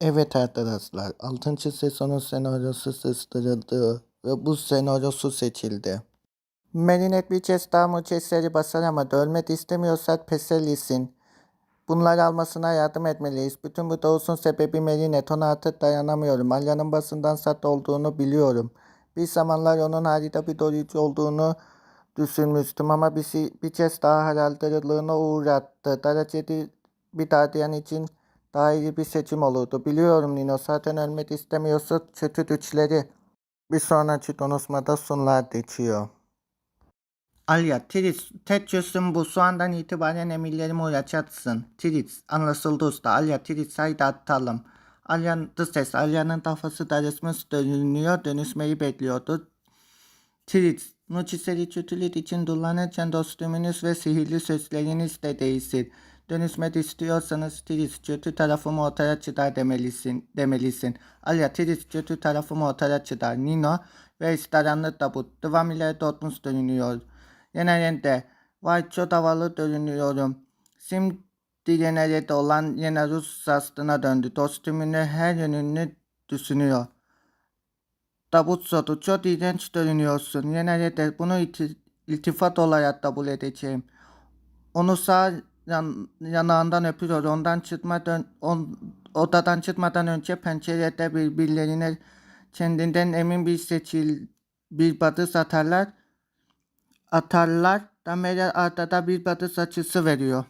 Evet arkadaşlar, 6. sezonun senaryosu sızdırıldı ve bu senaryosu seçildi. Merinet bir kez daha mucizleri başaramadı. Ölmek istemiyorsak pes etsin. Bunları almasına yardım etmeliyiz. Bütün bu doğusun sebebi Merinet. Ona artık dayanamıyorum. Alya'nın basından sat olduğunu biliyorum. Bir zamanlar onun harita bir dolayıcı olduğunu düşünmüştüm ama bizi bir kez daha hayaldarlığına uğrattı. Dereceli bir gardiyan için daha iyi bir seçim olurdu. Biliyorum Nino zaten ölmek istemiyorsa kötü güçleri. Bir sonraki konuşmada sunlar geçiyor. Alya, tek çözüm bu. Şu andan itibaren emirlerimi uyacaksın. Tris, anlaşıldı usta. Alya, Tris, haydi atalım. Alya'nın ses, Alya'nın kafası darışmış dönülüyor, dönüşmeyi bekliyordu. Tris, mucizevi kötülük için kullanırken dostluğunuz ve sihirli sözleriniz de değilsin. Dönüşmek istiyorsanız Tris, kötü tarafımı ortaya çıkar demelisin. demelisin. Alya, Tris, kötü tarafımı ortaya çıkar. Nino ve istaranlı tabut. Devam ile Dortmund dönüyor. Genelinde, vay çok havalı dönüyorum. Şimdi genelde olan yine Rus sastına döndü. Kostümünü her yönünü düşünüyor. Tabut sotu çok iğrenç görünüyorsun. Yine de bunu iltifat olarak kabul edeceğim. Onu sağ yan, yanağından öpüyor. Ondan çıkmadan on, odadan çıkmadan önce pencerede birbirlerine kendinden emin bir seçil bir batı atarlar. Atarlar. Damere artada bir batı açısı veriyor.